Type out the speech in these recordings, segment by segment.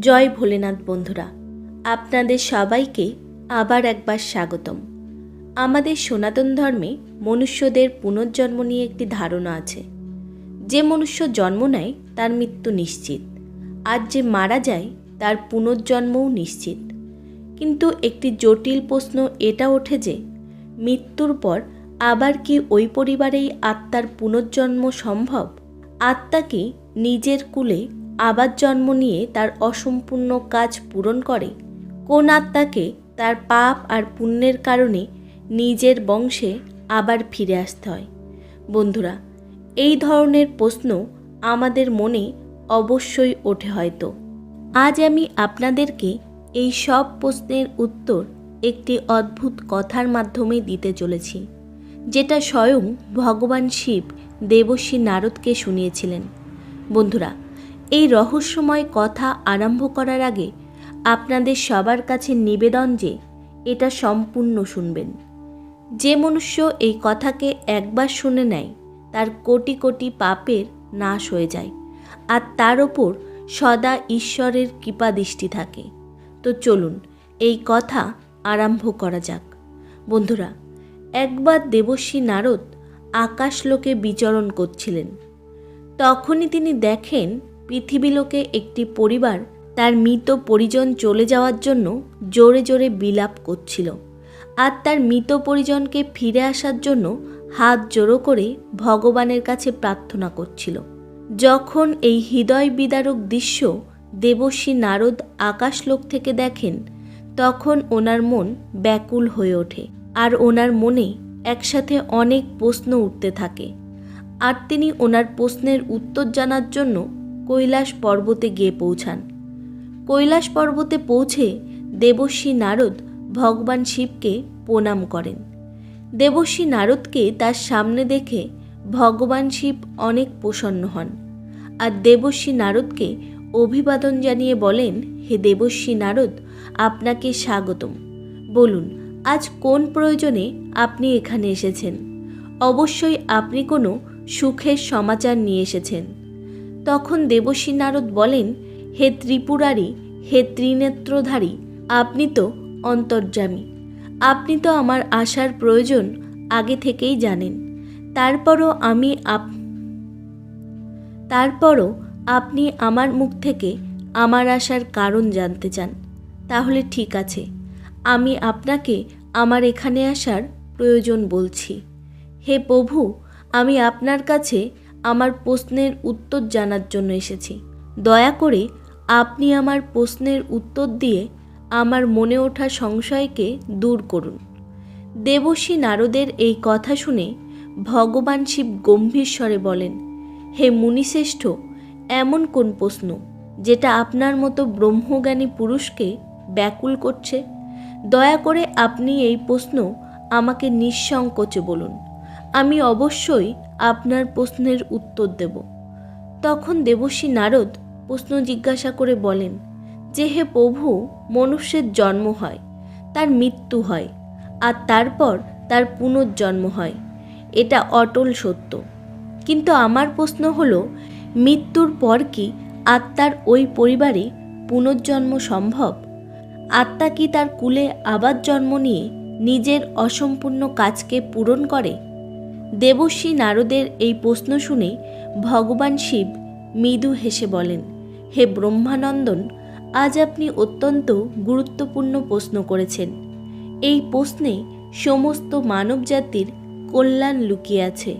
জয় ভোলেনাথ বন্ধুরা, আপনাদের সবাইকে আবার একবার স্বাগতম। আমাদের সনাতন ধর্মে মনুষ্যদের পুনর্জন্ম নিয়ে একটি ধারণা আছে। যে মনুষ্য জন্ম নেয়, তার মৃত্যু নিশ্চিত। আর যে মারা যায়, তার পুনর্জন্মও নিশ্চিত। কিন্তু একটি জটিল প্রশ্ন এটা ওঠে যে, মৃত্যুর পর আবার কি ওই পরিবারেই আত্মার পুনর্জন্ম সম্ভব? আত্মা কি নিজের কুলে আবার জন্ম নিয়ে তার অসম্পূর্ণ কাজ পূরণ করে, কোন আত্মাকে তার পাপ আর পুণ্যের কারণে নিজের বংশে আবার ফিরে আসতে হয়। বন্ধুরা, এই ধরনের প্রশ্ন আমাদের মনে অবশ্যই ওঠে হয়তো। আজ আমি আপনাদেরকে এই সব প্রশ্নের উত্তর একটি অদ্ভুত কথার মাধ্যমে দিতে চলেছি, যেটা স্বয়ং ভগবান শিব দেবশ্রী নারদকে শুনিয়েছিলেন। বন্ধুরা এই রহস্যময় কথা আরম্ভ করার আগে আপনাদের সবার কাছে নিবেদন যে এটা সম্পূর্ণ শুনবেন। যে মনুষ্য এই কথাকে একবার শুনে নেয়, তার কোটি কোটি পাপের নাশ হয়ে যায় আর তার ওপর সদা ঈশ্বরের কৃপাদৃষ্টি থাকে। তো চলুন এই কথা আরম্ভ করা যাক। বন্ধুরা, একবার দেবশ্রী নারদ আকাশলোকে বিচরণ করছিলেন। তখনই তিনি দেখেন পৃথিবীলোকে একটি পরিবার তার মৃত পরিজন চলে যাওয়ার জন্য জোরে জোরে বিলাপ করছিল। আর তার মৃত পরিজনকে ফিরে আসার জন্য হাত জোড়ো করে ভগবানের কাছে প্রার্থনা করছিল। যখন এই হৃদয় বিদারক দৃশ্য দেবশ্রী নারদ আকাশলোক থেকে দেখেন, তখন ওনার মন ব্যাকুল হয়ে ওঠে আর ওনার মনে একসাথে অনেক প্রশ্ন উঠতে থাকে। আর তিনি ওনার প্রশ্নের উত্তর জানার জন্য কৈলাস পর্বতে গিয়ে পৌঁছান। কৈলাস পর্বতে পৌঁছে দেবশ্রী নারদ ভগবান শিবকে প্রণাম করেন। দেবশ্রী নারদকে তার সামনে দেখে ভগবান শিব অনেক প্রসন্ন হন আর দেবশ্রী নারদকে অভিবাদন জানিয়ে বলেন, হে দেবশ্রী নারদ, আপনাকে স্বাগতম। বলুন, আজ কোন প্রয়োজনে আপনি এখানে এসেছেন? অবশ্যই আপনি কোনো সুখের সমাচার নিয়ে এসেছেন। তখন দেবশ্রী নারদ বলেন, হে ত্রিপুরারি, হে ত্রিনেত্রধারী, আপনি তো অন্তর্যামী। আপনি তো আমার আসার প্রয়োজন আগে থেকেই জানেন। তারপরও আমি আপ, তারপরও আপনি আমার মুখ থেকে আমার আসার কারণ জানতে চান। তাহলে ঠিক আছে, আমি আপনাকে আমার এখানে আসার প্রয়োজন বলছি। হে প্রভু, আমি আপনার কাছে আমার প্রশ্নের উত্তর জানার জন্য এসেছি। দয়া করে আপনি আমার প্রশ্নের উত্তর দিয়ে আমার মনে ওঠা সংশয়কে দূর করুন। দেবশ্রী নারদের এই কথা শুনে ভগবান শিব গম্ভীর স্বরে বলেন, হে মুনিশ্রেষ্ঠ, এমন কোন প্রশ্ন যেটা আপনার মতো ব্রহ্মজ্ঞানী পুরুষকে ব্যাকুল করছে? দয়া করে আপনি এই প্রশ্ন আমাকে নিঃসংকোচে বলুন। আমি অবশ্যই আপনার প্রশ্নের উত্তর দেব। তখন দেবশ্রী নারদ প্রশ্ন জিজ্ঞাসা করে বলেন, যে হে প্রভু, মনুষ্যের জন্ম হয়, তার মৃত্যু হয়, আর তারপর তার পুনর্জন্ম হয়। এটা অটল সত্য। কিন্তু আমার প্রশ্ন হলো, মৃত্যুর পর কি আত্মার ওই পরিবারে পুনর্জন্ম সম্ভব? আত্মা কি তার কুলে আবার জন্ম নিয়ে নিজের অসম্পূর্ণ কাজকে পূরণ করে? দেবশ্রী নারদের এই প্রশ্ন শুনে ভগবান শিব মৃদু হেসে বলেন, হে ব্রহ্মানন্দন, আজ আপনি অত্যন্ত গুরুত্বপূর্ণ প্রশ্ন করেছেন। এই প্রশ্নে সমস্ত মানবজাতির কল্যাণ লুকিয়ে আছে।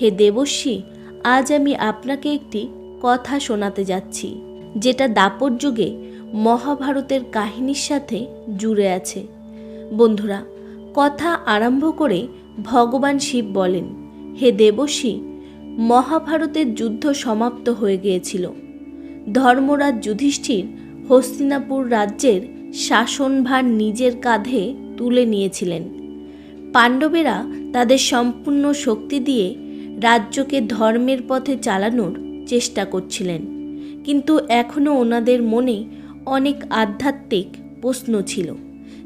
হে দেবশ্রী, আজ আমি আপনাকে একটি কথা শোনাতে যাচ্ছি, যেটা দাপর যুগে মহাভারতের কাহিনীর সাথে জুড়ে আছে। বন্ধুরা, কথা আরম্ভ করে ভগবান শিব বলেন, হে দেবশ্রী, মহাভারতের যুদ্ধ সমাপ্ত হয়ে গিয়েছিল। ধর্মরাজ যুধিষ্ঠির হস্তিনাপুর রাজ্যের শাসনভার নিজের কাঁধে তুলে নিয়েছিলেন। পাণ্ডবেরা তাদের সম্পূর্ণ শক্তি দিয়ে রাজ্যকে ধর্মের পথে চালানোর চেষ্টা করছিলেন। কিন্তু এখনও ওনাদের মনে অনেক আধ্যাত্মিক প্রশ্ন ছিল,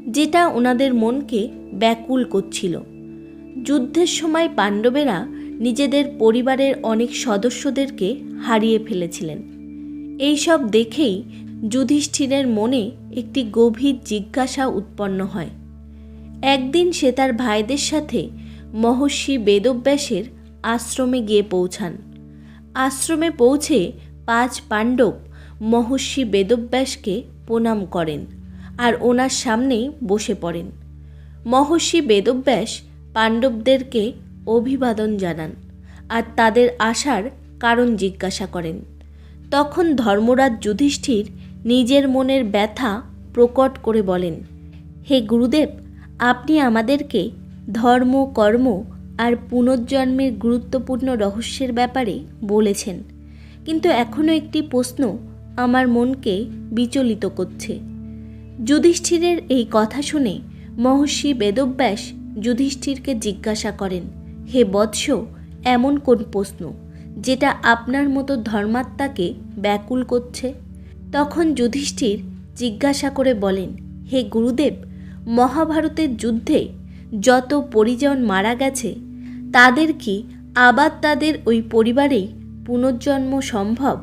যেটা ওনাদের মনকে ব্যাকুল করছিল। যুদ্ধের সময় পাণ্ডবেরা নিজেদের পরিবারের অনেক সদস্যদেরকে হারিয়ে ফেলেছিলেন। এইসব দেখেই যুধিষ্ঠিরের মনে একটি গভীর জিজ্ঞাসা উৎপন্ন হয়। একদিন সে তার ভাইদের সাথে মহর্ষি বেদব্যাসের আশ্রমে গিয়ে পৌঁছান। আশ্রমে পৌঁছে পাঁচ পাণ্ডব মহর্ষি বেদব্যাসকে প্রণাম করেন আর ওনার সামনেই বসে পড়েন। মহর্ষি বেদব্যাস পাণ্ডবদেরকে অভিবাদন জানান আর তাদের আসার কারণ জিজ্ঞাসা করেন। তখন ধর্মরাজ যুধিষ্ঠির নিজের মনের ব্যথা প্রকট করে বলেন, হে গুরুদেব, আপনি আমাদেরকে ধর্ম, কর্ম আর পুনর্জন্মের গুরুত্বপূর্ণ রহস্যের ব্যাপারে বলেছেন। কিন্তু এখনও একটি প্রশ্ন আমার মনকে বিচলিত করছে। যুধিষ্ঠিরের এই কথা শুনে মহর্ষি বেদব্যাস যুধিষ্ঠিরকে জিজ্ঞাসা করেন, হে বৎস, এমন কোন প্রশ্ন যেটা আপনার মতো ধর্মাত্মাকে ব্যাকুল করছে? তখন যুধিষ্ঠির জিজ্ঞাসা করে বলেন, হে গুরুদেব, মহাভারতের যুদ্ধে যত পরিজন মারা গেছে, তাদের কি আবার তাদের ওই পরিবারেই পুনর্জন্ম সম্ভব?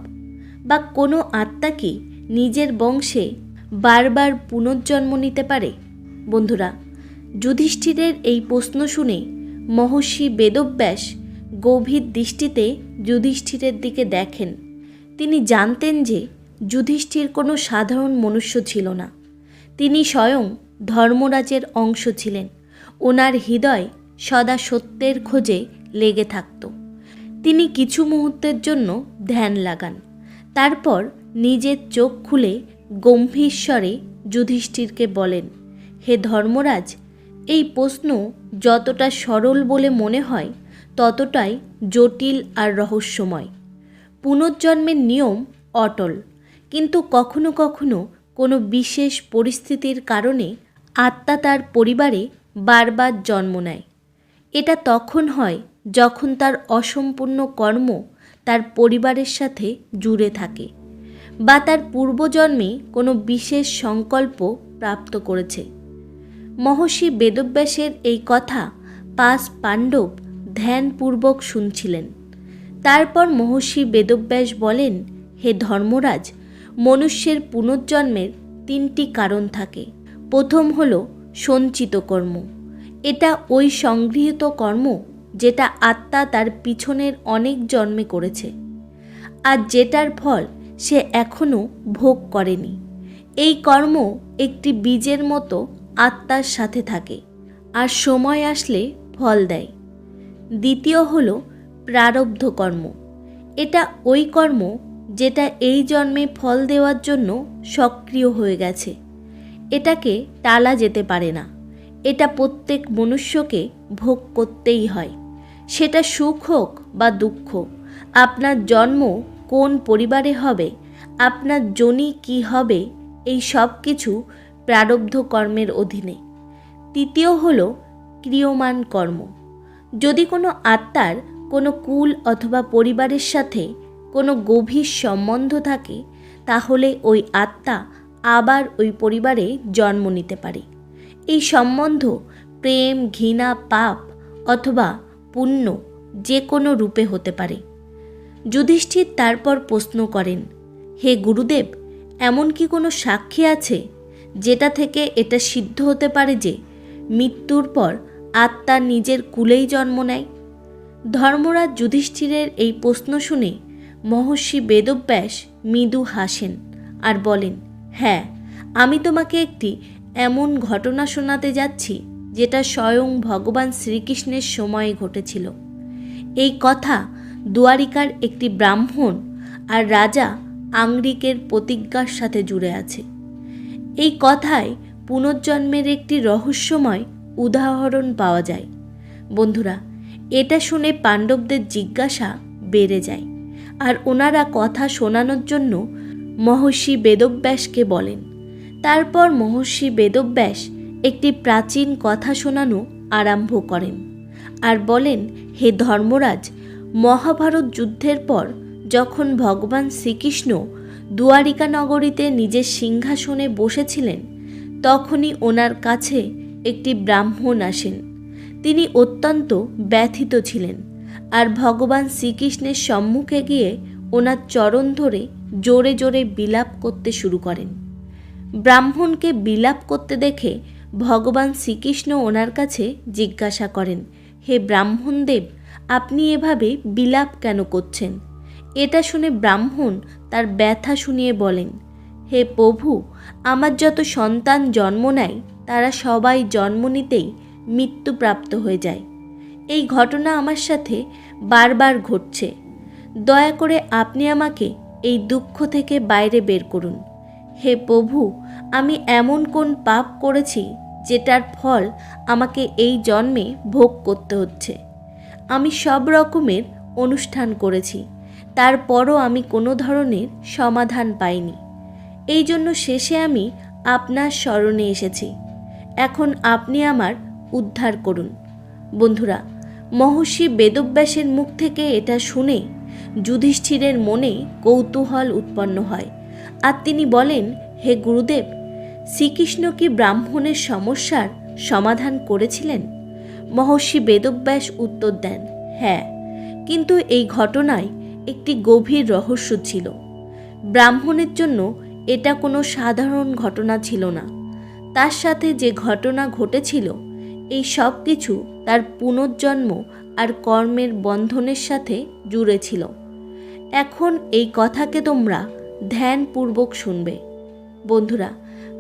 বা কোনো আত্মা কি নিজের বংশে বারবার পুনর্জন্ম নিতে পারে? বন্ধুরা যুধিষ্ঠিরের এই প্রশ্ন শুনে মহর্ষি বেদব্যাস গভীর দৃষ্টিতে যুধিষ্ঠিরের দিকে দেখেন। তিনি জানতেন যে যুধিষ্ঠির কোনো সাধারণ মনুষ্য ছিল না। তিনি স্বয়ং ধর্মরাজের অংশ ছিলেন। ওনার হৃদয় সদা সত্যের খোঁজে লেগে থাকত। তিনি কিছু মুহূর্তের জন্য ধ্যান লাগান। তারপর নিজের চোখ খুলে গম্ভীর স্বরে যুধিষ্ঠিরকে বলেন, হে ধর্মরাজ এই প্রশ্ন যতটা সরল বলে মনে হয়, ততটাই জটিল আর রহস্যময়। পুনর্জন্মের নিয়ম অটল, কিন্তু কখনো কখনো কোনো বিশেষ পরিস্থিতির কারণে আত্মা তার পরিবারে বারবার জন্ম নেয়। এটা তখন হয় যখন তার অসম্পূর্ণ কর্ম তার পরিবারের সাথে জুড়ে থাকে বা তার পূর্বজন্মে কোনো বিশেষ সংকল্প প্রাপ্ত করেছে। মহর্ষি বেদব্যাসের এই কথা পাঁচ পাণ্ডব ধ্যানপূর্বক শুনছিলেন। তারপর মহর্ষি বেদব্যাস বলেন, হে ধর্মরাজ, মনুষ্যের পুনর্জন্মের তিনটি কারণ থাকে। প্রথম হল সঞ্চিত কর্ম। এটা ওই সংগৃহীত কর্ম যেটা আত্মা তার পিছনের অনেক জন্মে করেছে। আর যেটার ফল সে এখনও ভোগ করেনি। এই কর্ম একটি বীজের মতো আত্মার সাথে থাকে আর সময় আসলে ফল দেয়। দ্বিতীয় হল প্রারব্ধ কর্ম। এটা ওই কর্ম যেটা এই জন্মে ফল দেওয়ার জন্য সক্রিয় হয়ে গেছে। এটাকে টালা যেতে পারে না। এটা প্রত্যেক মনুষ্যকে ভোগ করতেই হয়। সেটা সুখ হোক বা দুঃখ, আপনার জন্ম কোন পরিবারে হবে, আপনার জনি কি হবে, এই সব কিছু প্রারব্ধ কর্মের অধীনে। তৃতীয় হল ক্রিয়মান কর্ম। যদি কোনো আত্মার কোনো কুল অথবা পরিবারের সাথে কোনো গভীর সম্বন্ধ থাকে, তাহলে ওই আত্মা আবার ওই পরিবারে জন্ম নিতে পারে। এই সম্বন্ধ প্রেম, ঘৃণা, পাপ অথবা পুণ্য যে কোনো রূপে হতে পারে। যুধিষ্ঠির তারপর প্রশ্ন করেন, হে গুরুদেব, এমন কি কোনো সাক্ষী আছে যেটা থেকে এটা সিদ্ধ হতে পারে যে, মৃত্যুর পর আত্মা নিজের কুলেই জন্ম নেয়। ধর্মরাজ যুধিষ্ঠিরের এই প্রশ্ন শুনে মহর্ষি বেদব্যাস মৃদু হাসেন আর বলেন হ্যাঁ আমি তোমাকে একটি এমন ঘটনা শোনাতে যাচ্ছি যেটা স্বয়ং ভগবান শ্রীকৃষ্ণের সময়ে ঘটেছিল। এই কথা দুয়ারিকার একটি ব্রাহ্মণ আর রাজা আংরিকের প্রতিজ্ঞার সাথে জুড়ে আছে। এই কথায় পুনর্জন্মের একটি রহস্যময় উদাহরণ পাওয়া যায়। বন্ধুরা, এটা শুনে পাণ্ডবদের জিজ্ঞাসা বেড়ে যায় আর ওনারা কথা শোনানোর জন্য মহর্ষি বেদব্যাসকে বলেন। তারপর মহর্ষি বেদব্যাস একটি প্রাচীন কথা শোনানো আরম্ভ করেন আর বলেন, হে ধর্মরাজ, মহাভারত যুদ্ধের পর যখন ভগবান শ্রীকৃষ্ণ দুয়ারিকা নগরীতে নিজের সিংহাসনে বসেছিলেন, তখনই ওনার কাছে একটি ব্রাহ্মণ আসেন। তিনি অত্যন্ত ব্যথিত ছিলেন আর ভগবান শ্রীকৃষ্ণের সম্মুখে গিয়ে ওনার চরণ ধরে জোরে জোরে বিলাপ করতে শুরু করেন। ব্রাহ্মণকে বিলাপ করতে দেখে ভগবান শ্রীকৃষ্ণ ওনার কাছে জিজ্ঞাসা করেন, হে ব্রাহ্মণদেব, আপনি এভাবে বিলাপ কেন করছেন? এটা শুনে ব্রাহ্মণ তার ব্যথা শুনিয়ে বলেন, হে প্রভু, আমার যত সন্তান জন্ম নেয়, তারা সবাই জন্ম নিতেই মৃত্যুপ্রাপ্ত হয়ে যায়। এই ঘটনা আমার সাথে বারবার ঘটছে। দয়া করে আপনি আমাকে এই দুঃখ থেকে বাইরে বের করুন। হে প্রভু, আমি এমন কোন পাপ করেছি, যেটার ফল আমাকে এই জন্মে ভোগ করতে হচ্ছে। আমি সব রকমের অনুষ্ঠান করেছি। তারপরও আমি কোনো ধরনের সমাধান পাইনি। এই জন্য শেষে আমি আপনার স্মরণে এসেছি। এখন আপনি আমার উদ্ধার করুন। বন্ধুরা, মহর্ষি বেদব্যাসের মুখ থেকে এটা শুনে যুধিষ্ঠিরের মনে কৌতূহল উৎপন্ন হয় আর তিনি বলেন, হে গুরুদেব, শ্রীকৃষ্ণ কি ব্রাহ্মণের সমস্যার সমাধান করেছিলেন? মহর্ষি বেদব্যাস উত্তর দেন হ্যাঁ কিন্তু এই ঘটনায় একটি গভীর রহস্য ছিল। ব্রাহ্মণের জন্য এটা কোনো সাধারণ ঘটনা ছিল না। তার সাথে যে ঘটনা ঘটেছিল, এই সব কিছু তার পুনর্জন্ম আর কর্মের বন্ধনের সাথে জুড়ে ছিল। এখন এই কথাকে তোমরা ধ্যানপূর্বক শুনবে। বন্ধুরা,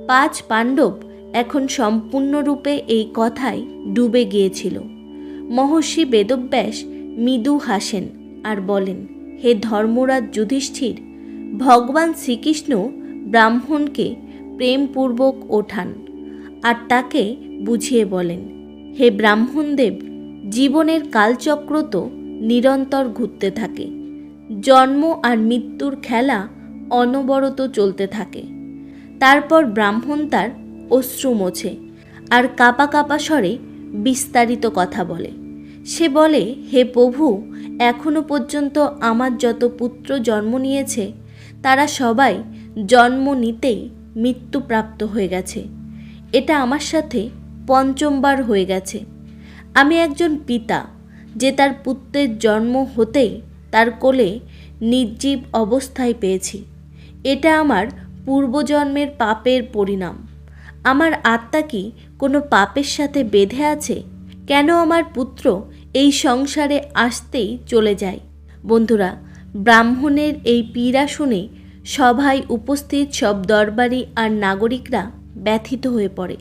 পাঁচ পাণ্ডব এখন সম্পূর্ণরূপে এই কথায় ডুবে গিয়েছিল। মহর্ষি বেদব্যাস মৃদু হাসেন আর বলেন হে ধর্মরাজ যুধিষ্ঠির, ভগবান শ্রীকৃষ্ণ ব্রাহ্মণকে প্রেমপূর্বক ওঠান আর তাকে বুঝিয়ে বলেন, হে ব্রাহ্মণদেব, জীবনের কালচক্র তো নিরন্তর ঘুরতে থাকে, জন্ম আর মৃত্যুর খেলা অনবরত চলতে থাকে। তারপর ব্রাহ্মণ তার অশ্রু মোছে আর কাপা কাপা স্বরে বিস্তারিত কথা বলে। সে বলে, হে প্রভু এখনও পর্যন্ত আমার যত পুত্র জন্ম নিয়েছে, তারা সবাই জন্ম নিতেই মৃত্যুপ্রাপ্ত হয়ে গেছে। এটা আমার সাথে পঞ্চমবার হয়ে গেছে। আমি একজন পিতা, যে তার পুত্রের জন্ম হতেই তার কোলে নির্জীব অবস্থায় পেয়েছি। এটা আমার পূর্বজন্মের পাপের পরিণাম। আমার আত্মা কি কোনো পাপের সাথে বেঁধে আছে? কেন আমার পুত্র এই সংসারে আসতেই চলে যায়। বন্ধুরা, ব্রাহ্মণের এই পীড়া শুনে সভায় উপস্থিত সব দরবারি আর নাগরিকরা ব্যথিত হয়ে পড়ে।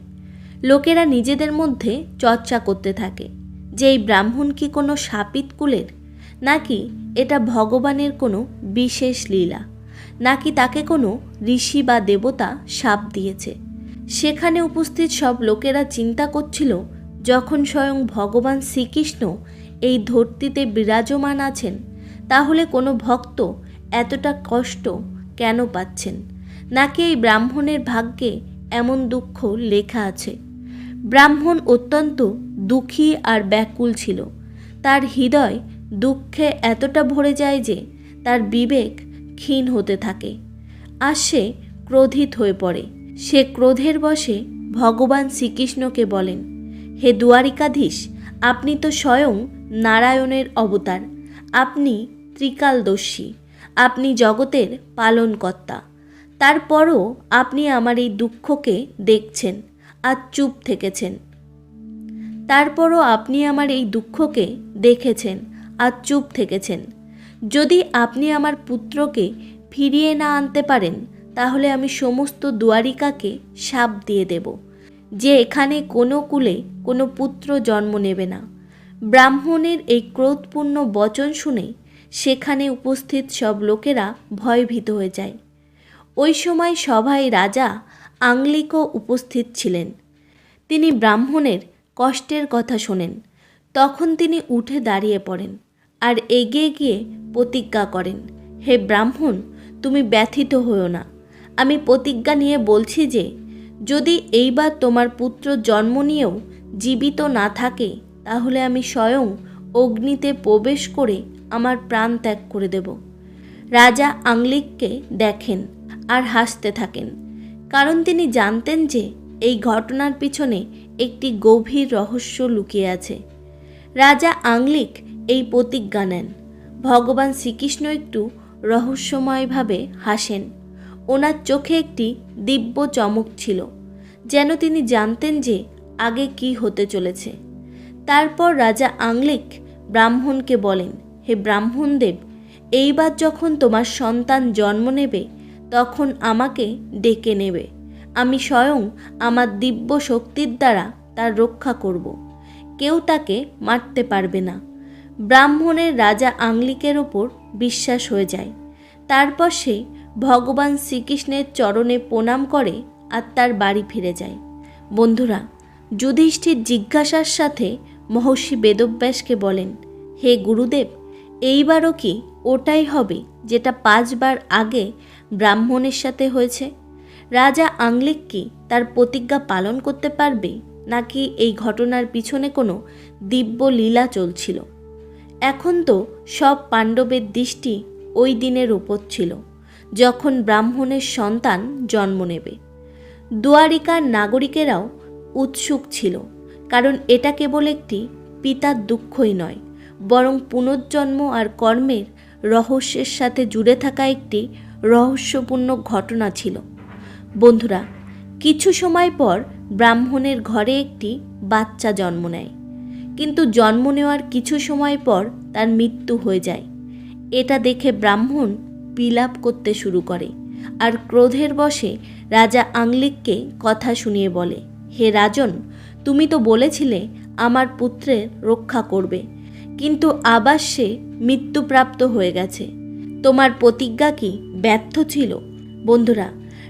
লোকেরা নিজেদের মধ্যে চর্চা করতে থাকে, যে এই ব্রাহ্মণ কি কোনো সাপিত কুলের? নাকি এটা ভগবানের কোনো বিশেষ লীলা? নাকি তাকে কোনো ঋষি বা দেবতা সাপ দিয়েছে? সেখানে উপস্থিত সব লোকেরা চিন্তা করছিল যখন স্বয়ং ভগবান শ্রীকৃষ্ণ এই ধরতিতে বিরাজমান আছেন, তাহলে কোনো ভক্ত এতটা কষ্ট কেন পাচ্ছেন? নাকি এই ব্রাহ্মণের ভাগ্যে এমন দুঃখ লেখা আছে? ব্রাহ্মণ অত্যন্ত দুঃখী আর ব্যাকুল ছিল। তার হৃদয় দুঃখে এতটা ভরে যায় যে তার বিবেক ক্ষীণ হতে থাকে। আর সে ক্রোধিত হয়ে পড়ে। সে ক্রোধের বশে ভগবান শ্রীকৃষ্ণকে বলেন হে দুয়ারিকাধীশ, আপনি তো স্বয়ং নারায়ণের অবতার। আপনি ত্রিকালদর্শী, আপনি জগতের পালনকর্তা। তারপরও আপনি আমার এই দুঃখকে দেখছেন আর চুপ থেকেছেন। তারপরও আপনি আমার এই দুঃখকে দেখেছেন আর চুপ থেকেছেন। যদি আপনি আমার পুত্রকে ফিরিয়ে না আনতে পারেন, তাহলে আমি সমস্ত দুয়ারিকাকে সাপ দিয়ে দেব। যে এখানে কোনো কুলে কোনো পুত্র জন্ম নেবে না। ব্রাহ্মণের এই ক্রোধপূর্ণ বচন শুনে সেখানে উপস্থিত সব লোকেরা ভয়ভীত হয়ে যায়। ওই সময় সভায় রাজা আংলিকও উপস্থিত ছিলেন। তিনি ব্রাহ্মণের কষ্টের কথা শোনেন। তখন তিনি উঠে দাঁড়িয়ে পড়েন আর এগিয়ে গিয়ে প্রতিজ্ঞা করেন, হে ব্রাহ্মণ, তুমি ব্যথিত হও না। আমি প্রতিজ্ঞা নিয়ে বলছি যে যদি এইবার তোমার পুত্র জন্ম নিয়েও জীবিত না থাকে, তাহলে আমি স্বয়ং অগ্নিতে প্রবেশ করে আমার প্রাণ ত্যাগ করে দেব। রাজা আংলিককে দেখেন আর হাসতে থাকেন, কারণ তিনি জানতেন যে এই ঘটনার পিছনে একটি গভীর রহস্য লুকিয়ে আছে। রাজা আংলিক এই প্রতিজ্ঞা নেন। ভগবান শ্রীকৃষ্ণ একটু রহস্যময়ভাবে হাসেন। ওনার চোখে একটি দিব্য চমক ছিল, যেন তিনি জানতেন যে আগে কি হতে চলেছে। তারপর রাজা আংলিক ব্রাহ্মণকে বলেন, হে ব্রাহ্মণদেব, এইবার যখন তোমার সন্তান জন্ম নেবে, তখন আমাকে ডেকে নেবে। আমি স্বয়ং আমার দিব্য শক্তির দ্বারা তার রক্ষা করব। কেউ তাকে মারতে পারবে না। ব্রাহ্মণের রাজা আংলিকের ওপর বিশ্বাস হয়ে যায়। তারপর সে ভগবান শ্রীকৃষ্ণের চরণে প্রণাম করে আর তার বাড়ি ফিরে যায়। বন্ধুরা, যুধিষ্ঠির জিজ্ঞাসার সাথে মহর্ষি বেদব্যাসকে বলেন, হে গুরুদেব, এইবারও কি ওটাই হবে যেটা পাঁচবার আগে ব্রাহ্মণের সাথে হয়েছে? রাজা আংলিক কি তার প্রতিজ্ঞা পালন করতে পারবে নাকি এই ঘটনার পিছনে কোনো দিব্য লীলা চলছিল? এখন তো সব পাণ্ডবের দৃষ্টি ওই দিনের উপর ছিল। যখন ব্রাহ্মণের সন্তান জন্ম নেবে। দুয়ারিকার নাগরিকেরাও উৎসুক ছিল, কারণ এটা কেবল একটি পিতার দুঃখই নয়, বরং পুনর্জন্ম আর কর্মের রহস্যের সাথে জুড়ে থাকা একটি রহস্যপূর্ণ ঘটনা ছিল। বন্ধুরা, কিছু সময় পর ব্রাহ্মণের ঘরে একটি বাচ্চা জন্ম নেয়, কিন্তু জন্ম নেওয়ার কিছু সময় পর তার মৃত্যু হয়ে যায়। এটা দেখে ব্রাহ্মণ বিলাপ করতে শুরু করে আর ক্রোধের বশে রাজা আংলিককে কথা শুনিয়ে বলে, হে রাজন, তুমি তো বলেছিলে আমার পুত্রের রক্ষা করবে, কিন্তু আবার সে মৃত্যুপ্রাপ্ত হয়ে গেছে। তোমার প্রতিজ্ঞা কি ব্যর্থ ছিল? বন্ধুরা,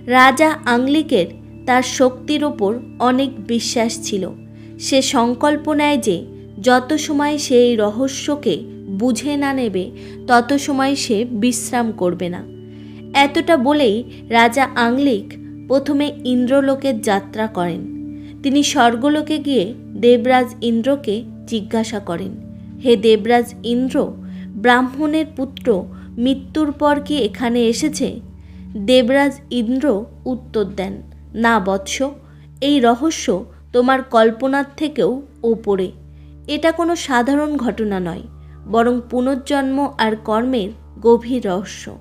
রাজা আংলিকের তার শক্তির ওপর অনেক বিশ্বাস ছিল। সে সংকল্প নেয় যে যত সময় সে এই রহস্যকে বুঝে না নেবে, তত সময় সে বিশ্রাম করবে না। এতটা বলেই রাজা আংলিক প্রথমে ইন্দ্রলোকের যাত্রা করেন। তিনি স্বর্গলোকে গিয়ে দেবরাজ ইন্দ্রকে জিজ্ঞাসা করেন, হে দেবরাজ ইন্দ্র, ব্রাহ্মণের পুত্র মৃত্যুর পর কি এখানে এসেছে? দেবরাজ ইন্দ্র উত্তর দেন, না বৎস, এই রহস্য তোমার কল্পনার থেকেও ওপরে। এটা কোনো সাধারণ ঘটনা নয়। বরং পুনর্জন্ম আর কর্মের গভীর রহস্য।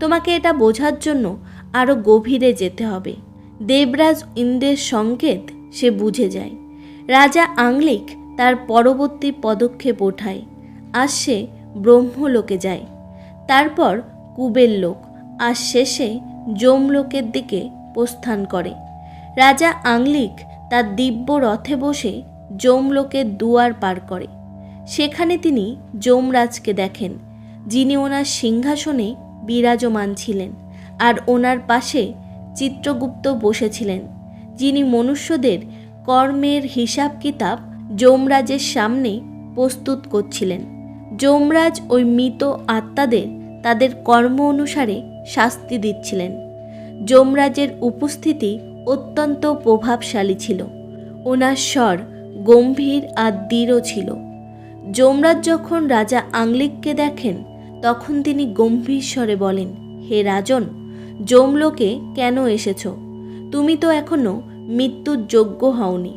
তোমাকে এটা বোঝার জন্য আরও গভীরে যেতে হবে। দেবরাজ ইন্দ্রের সংকেত সে বুঝে যায়। রাজা আংলিক তার পরবর্তী পদক্ষেপ ওঠায়। আর সে ব্রহ্মলোকে যায়। তারপর কুবের লোক আর শেষে যমলোকের দিকে প্রস্থান করে। রাজা আংলিক তার দিব্য রথে বসে যমলোকের দুয়ার পার করে। সেখানে তিনি যমরাজকে দেখেন, যিনি ওনার সিংহাসনে বিরাজমান ছিলেন আর ওনার পাশে চিত্রগুপ্ত বসেছিলেন, যিনি মনুষ্যদের কর্মের হিসাব কিতাব যমরাজের সামনে প্রস্তুত করছিলেন। যমরাজ ওই মৃত আত্মাদের তাদের কর্ম অনুসারে শাস্তি দিচ্ছিলেন। যমরাজের উপস্থিতি অত্যন্ত প্রভাবশালী ছিল। ওনার স্বর গম্ভীর আর দৃঢ় ছিল। যমরাজ যখন রাজা আংলিককে দেখেন, তখন তিনি গম্ভীর স্বরে বলেন, হে রাজন, যমলোকে কেন এসেছ? তুমি তো এখনও মৃত্যুর যোগ্য হওনি।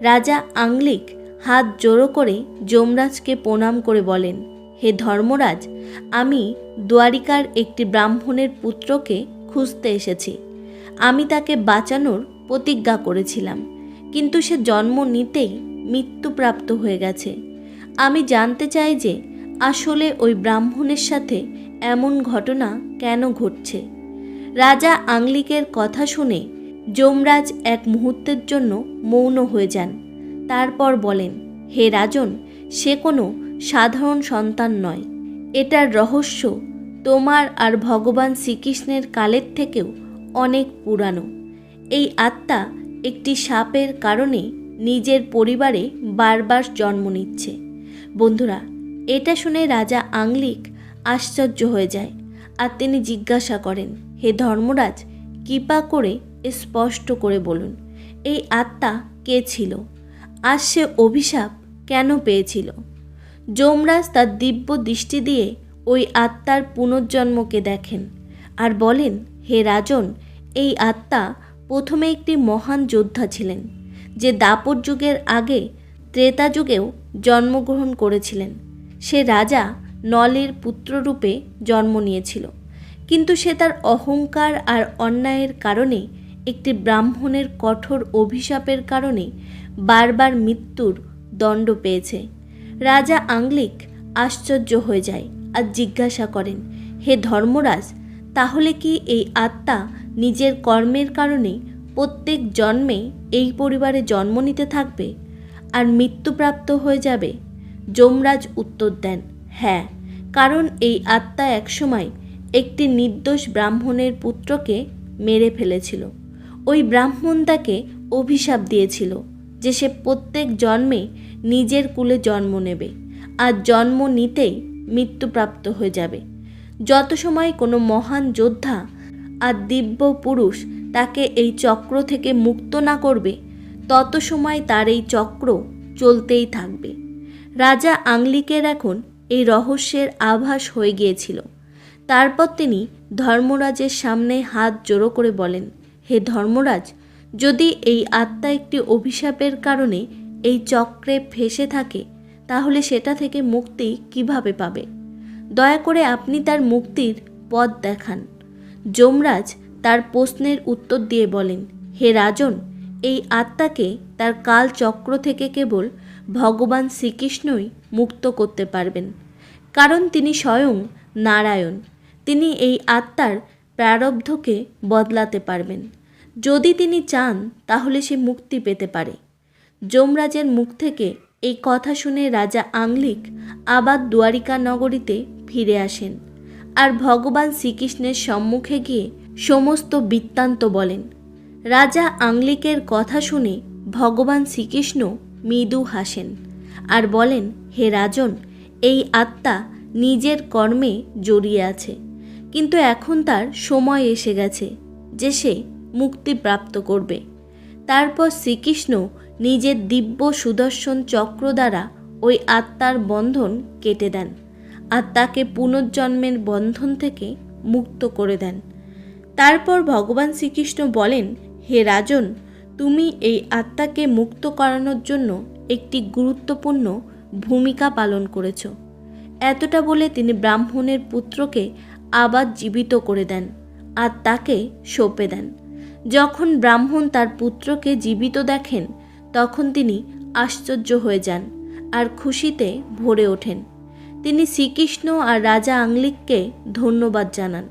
রাজা আংলিক হাত জোড়ো করে যমরাজকে প্রণাম করে বলেন, হে ধর্মরাজ, আমি দ্বারিকার একটি ব্রাহ্মণের পুত্রকে খুঁজতে এসেছি। আমি তাকে বাঁচানোর প্রতিজ্ঞা করেছিলাম, কিন্তু সে জন্ম নিতেই মৃত্যুপ্রাপ্ত হয়ে গেছে। আমি জানতে চাই যে আসলে ওই ব্রাহ্মণের সাথে এমন ঘটনা কেন ঘটছে। রাজা আংলিকের কথা শুনে যমরাজ এক মুহূর্তের জন্য মৌন হয়ে যান। তারপর বলেন, হে রাজন, সে কোনো সাধারণ সন্তান নয়। এটার রহস্য তোমার আর ভগবান শ্রীকৃষ্ণের কালের থেকেও অনেক পুরানো। এই আত্মা একটি সাপের কারণে নিজের পরিবারে বারবার জন্ম নিচ্ছে। বন্ধুরা, এটা শুনে রাজা আংলিক আশ্চর্য হয়ে যায় আর তিনি জিজ্ঞাসা করেন, হে ধর্মরাজ, কৃপা করে স্পষ্ট করে বলুন, এই আত্মা কে ছিল? আর সে অভিশাপ কেন পেয়েছিল? যমরাজ তার দিব্য দৃষ্টি দিয়ে ওই আত্মার পুনর্জন্মকে দেখেন আর বলেন, হে রাজন, এই আত্মা প্রথমে একটি মহান যোদ্ধা ছিলেন, যে দাপর যুগের আগে ত্রেতা যুগেও জন্মগ্রহণ করেছিলেন। সে রাজা নলের পুত্ররূপে জন্ম নিয়েছিল। কিন্তু সে তার অহংকার আর অন্যায়ের কারণে একটি ব্রাহ্মণের কঠোর অভিশাপের কারণে বারবার মৃত্যুর দণ্ড পেয়েছে। রাজা আংলিক আশ্চর্য হয়ে যায় আর জিজ্ঞাসা করেন, হে ধর্মরাজ, তাহলে কি এই আত্মা নিজের কর্মের কারণে প্রত্যেক জন্মে এই পরিবারে জন্ম নিতে থাকবে? আর মৃত্যুপ্রাপ্ত হয়ে যাবে? যমরাজ উত্তর দেন হ্যাঁ কারণ এই আত্মা একসময় একটি নির্দোষ ব্রাহ্মণের পুত্রকে মেরে ফেলেছিল। ওই ব্রাহ্মণ তাকে অভিশাপ দিয়েছিল যে সে প্রত্যেক জন্মে নিজের কুলে জন্ম নেবে আর জন্ম নিতেই মৃত্যুপ্রাপ্ত হয়ে যাবে। যত সময় কোনো মহান যোদ্ধা আর দিব্য পুরুষ তাকে এই চক্র থেকে মুক্ত না করবে তত সময় তার এই চক্র চলতেই থাকবে। রাজা আংলিকের এখন এই রহস্যের আভাস হয়ে গিয়েছিল। তারপর তিনি ধর্মরাজের সামনে হাত জোড়ো করে বলেন, হে ধর্মরাজ, যদি এই আত্মা একটি অভিশাপের কারণে এই চক্রে ফেসে থাকে, তাহলে সেটা থেকে মুক্তি কীভাবে পাবে? দয়া করে আপনি তার মুক্তির পথ দেখান। যমরাজ তার প্রশ্নের উত্তর দিয়ে বলেন, হে রাজন এই আত্মাকে তার কাল চক্র থেকে কেবল ভগবান শ্রীকৃষ্ণই মুক্ত করতে পারবেন। কারণ তিনি স্বয়ং নারায়ণ। তিনি এই আত্মার প্রারব্ধকে বদলাতে পারবেন। যদি তিনি চান, তাহলে সে মুক্তি পেতে পারে। যমরাজের মুখ থেকে এই কথা শুনে রাজা আংলিক আবার দুয়ারিকা নগরীতে ফিরে আসেন আর ভগবান শ্রীকৃষ্ণের সম্মুখে গিয়ে সমস্ত বৃত্তান্ত বলেন। রাজা আংলিকের কথা শুনে ভগবান শ্রীকৃষ্ণ মৃদু হাসেন আর বলেন, হে রাজন, এই আত্মা নিজের কর্মে জড়িয়ে আছে, কিন্তু এখন তার সময় এসে গেছে যে সে মুক্তিপ্রাপ্ত করবে। তারপর শ্রীকৃষ্ণ নিজের দিব্য সুদর্শন চক্র দ্বারা ওই আত্মার বন্ধন কেটে দেন আর তাকে পুনর্জন্মের বন্ধন থেকে মুক্ত করে দেন। তারপর ভগবান শ্রীকৃষ্ণ বলেন হে রাজন, তুমি এই আত্মাকে মুক্ত করানোর জন্য একটি গুরুত্বপূর্ণ ভূমিকা পালন করেছ। এতটা বলে তিনি ব্রাহ্মণের পুত্রকে আবার জীবিত করে দেন আর তাকে সঁপে দেন। যখন ব্রাহ্মণ তার পুত্রকে জীবিত দেখেন, তখন তিনি আশ্চর্য হয়ে যান আর খুশিতে ভরে ওঠেন। তিনি শ্রীকৃষ্ণ আর রাজা আংলিককে ধন্যবাদ জানান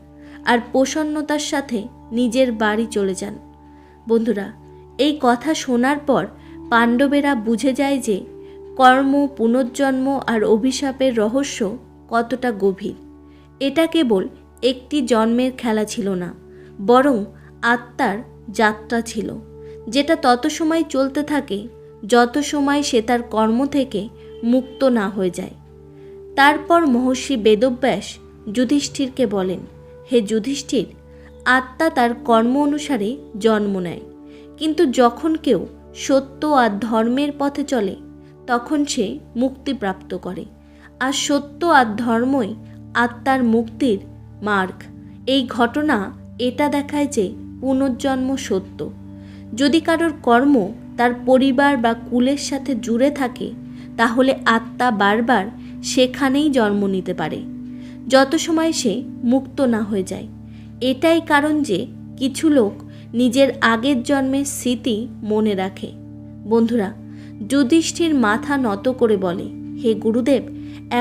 আর প্রসন্নতার সাথে নিজের বাড়ি চলে যান। বন্ধুরা, এই কথা শোনার পর পাণ্ডবেরা বুঝে যায় যে কর্ম, পুনর্জন্ম আর অভিশাপের রহস্য কতটা গভীর। এটা কেবল একটি জন্মের খেলা ছিল না, বরং আত্মার যাত্রা ছিল, যেটা তত সময় চলতে থাকে, যত সময় সে তার কর্ম থেকে মুক্ত না হয়ে যায়। তারপর মহর্ষি বেদব্যাস যুধিষ্ঠিরকে বলেন, হে যুধিষ্ঠির আত্মা তার কর্ম অনুসারে জন্ম নেয়। কিন্তু যখন কেউ সত্য আর ধর্মের পথে চলে, তখন সে মুক্তিপ্রাপ্ত করে। আর সত্য আর ধর্মই আত্মার মুক্তির মার্গ। এই ঘটনা এটা দেখায় যে পুনর্জন্ম সত্য। যদি কারোর কর্ম তার পরিবার বা কুলের সাথে জুড়ে থাকে, তাহলে আত্মা বারবার সেখানেই জন্ম নিতে পারে। যত সময় সে মুক্ত না হয়ে যায় এটাই কারণ যে কিছু লোক নিজের আগের জন্মের স্মৃতি মনে রাখে। বন্ধুরা, যুধিষ্ঠির মাথা নত করে বলে, হে গুরুদেব,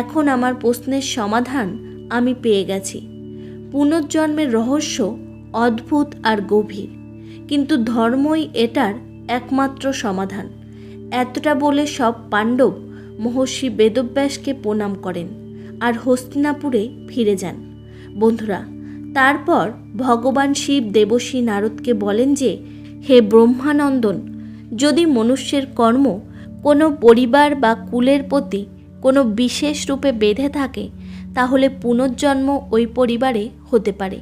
এখন আমার প্রশ্নের সমাধান আমি পেয়ে গেছি। পুনর্জন্মের রহস্য অদ্ভুত আর গভীর, কিন্তু ধর্মই এটার একমাত্র সমাধান। এতটা বলে সব পাণ্ডব মহর্ষি বেদব্যাসকে প্রণাম করেন আর হস্তিনাপুরে ফিরে যান। বন্ধুরা তারপর ভগবান শিব দেবশ্রী নারদকে বলেন যে, হে ব্রহ্মানন্দন, যদি মনুষ্যের কর্ম কোনো পরিবার বা কুলের প্রতি কোনো বিশেষ রূপে বেঁধে থাকে, তাহলে পুনর্জন্ম ওই পরিবারে হতে পারে।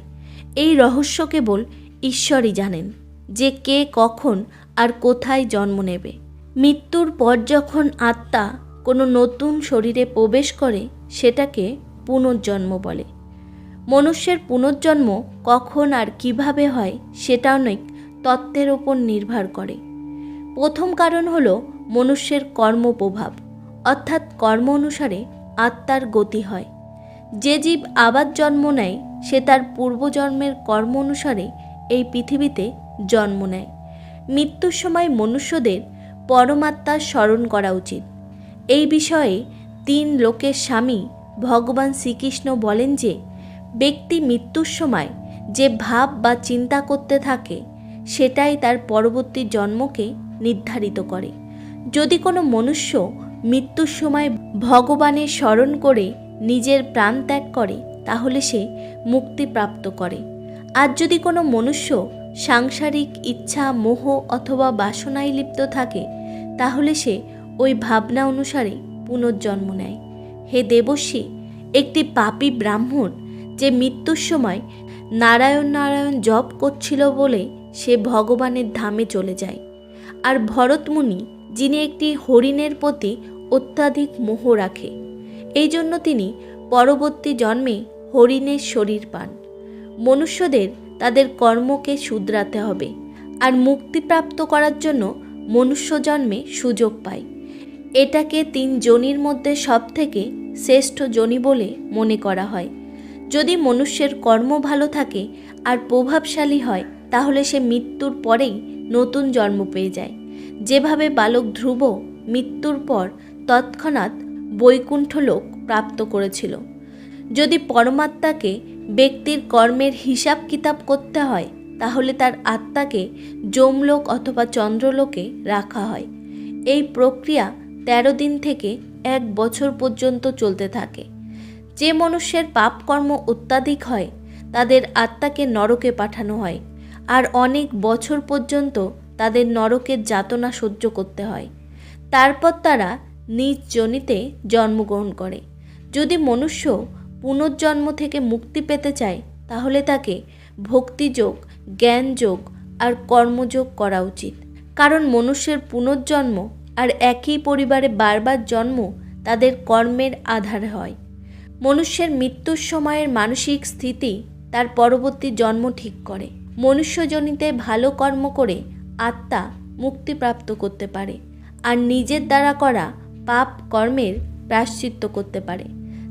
এই রহস্য কেবল ঈশ্বরই জানেন যে কে কখন আর কোথায় জন্ম নেবে। মৃত্যুর পর যখন আত্মা কোনো নতুন শরীরে প্রবেশ করে, সেটাকে পুনর্জন্ম বলে। মনুষ্যের পুনর্জন্ম কখন আর কীভাবে হয় সেটা অনেক তত্ত্বের ওপর নির্ভর করে। প্রথম কারণ হল মনুষ্যের কর্ম প্রভাব অর্থাৎ কর্ম অনুসারে আত্মার গতি হয়। যে জীব আবার জন্ম নেয়, সে তার পূর্বজন্মের কর্ম অনুসারে এই পৃথিবীতে জন্ম নেয়। মৃত্যুর সময় মনুষ্যদের পরমাত্মার স্মরণ করা উচিত। এই বিষয়ে তিন লোকের স্বামী ভগবান শ্রীকৃষ্ণ বলেন যে ব্যক্তি মৃত্যুর সময় যে ভাব বা চিন্তা করতে থাকে, সেটাই তার পরবর্তী জন্মকে নির্ধারিত করে। যদি কোনো মনুষ্য মৃত্যুর সময় ভগবানের স্মরণ করে নিজের প্রাণ ত্যাগ করে, তাহলে সে মুক্তি প্রাপ্ত করে। আর যদি কোনো মনুষ্য সাংসারিক ইচ্ছা, মোহ অথবা বাসনায় লিপ্ত থাকে, তাহলে সে ওই ভাবনা অনুসারে পুনর্জন্ম নেয়। হে দেবশ্রী একটি পাপী ব্রাহ্মণ যে মৃত্যুর সময় নারায়ণ নারায়ণ জপ করছিল বলে সে ভগবানের ধামে চলে যায়। আর ভরতমুনি, যিনি একটি হরিণের প্রতি অত্যাধিক মোহ রাখে, এই জন্য তিনি পরবর্তী জন্মে হরিণের শরীর পান। মনুষ্যদের তাদের কর্মকে শুধরাতে হবে আর মুক্তিপ্রাপ্ত করার জন্য মনুষ্য জন্মে সুযোগ পায়। এটাকে তিন জনির মধ্যে সবথেকে শ্রেষ্ঠ জনি বলে মনে করা হয়। যদি মনুষ্যের কর্ম ভালো থাকে আর প্রভাবশালী হয়, তাহলে সে মৃত্যুর পরেই নতুন জন্ম পেয়ে যায়। যেভাবে বালক ধ্রুব মৃত্যুর পর তৎক্ষণাৎ বৈকুণ্ঠ লোক প্রাপ্ত করেছিল। যদি পরমাত্মাকে ব্যক্তির কর্মের হিসাব কিতাব করতে হয়, তাহলে তার আত্মাকে যমলোক অথবা চন্দ্রলোকে রাখা হয়। এই প্রক্রিয়া তেরো দিন থেকে এক বছর পর্যন্ত চলতে থাকে। যে মনুষ্যের পাপকর্ম অত্যাধিক হয়, তাদের আত্মাকে নরকে পাঠানো হয়, আর অনেক বছর পর্যন্ত তাদের নরকের যাতনা সহ্য করতে হয়। তারপর তারা নিজ জনিতে জন্মগ্রহণ করে। যদি মনুষ্য পুনর্জন্ম থেকে মুক্তি পেতে চায়, তাহলে তাকে ভক্তিযোগ, জ্ঞানযোগ আর কর্মযোগ করা উচিত। কারণ মনুষ্যের পুনর্জন্ম আর একই পরিবারে বারবার জন্ম তাদের কর্মের আধার হয়। মনুষ্যের মৃত্যুর সময়ের মানসিক স্থিতি তার পরবর্তী জন্ম ঠিক করে। মনুষ্যজনিতে ভালো কর্ম করে আত্মা মুক্তিপ্রাপ্ত করতে পারে আর নিজের দ্বারা করা পাপ কর্মের প্রায়শ্চিত্ত করতে পারে।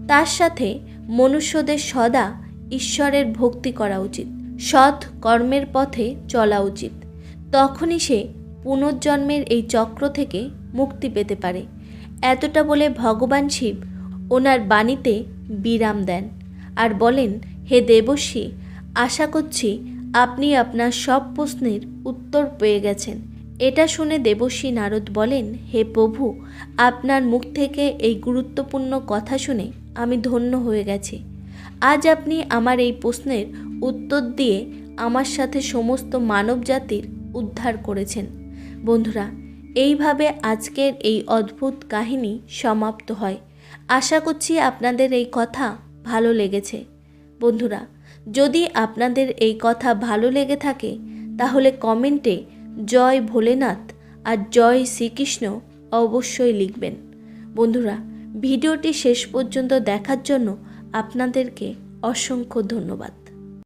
তার সাথে মনুষ্যদের সদা ঈশ্বরের ভক্তি করা উচিত, সৎ কর্মের পথে চলা উচিত। তখনই সে পুনর্জন্মের এই চক্র থেকে মুক্তি পেতে পারে। এতটা বলে ভগবান শিব ওনার বাণীতে বিরাম দেন আর বলেন, হে দেবশ্রী, আশা করছি আপনি আপনার সব প্রশ্নের উত্তর পেয়ে গেছেন। এটা শুনে দেবশ্রী নারদ বলেন, হে প্রভু, আপনার মুখ থেকে এই গুরুত্বপূর্ণ কথা শুনে আমি ধন্য হয়ে গেছি। আজ আপনি আমার এই প্রশ্নের উত্তর দিয়ে আমার সাথে সমস্ত মানব জাতির উদ্ধার করেছেন। বন্ধুরা, এইভাবে আজকের এই অদ্ভুত কাহিনী সমাপ্ত হয়। আশা করছি আপনাদের এই কথা ভালো লেগেছে। বন্ধুরা, যদি আপনাদের এই কথা ভালো লেগে থাকে, তাহলে কমেন্টে জয় ভোলেনাথ আর জয় শ্রীকৃষ্ণ অবশ্যই লিখবেন। বন্ধুরা, ভিডিওটি শেষ পর্যন্ত দেখার জন্য আপনাদেরকে অসংখ্য ধন্যবাদ।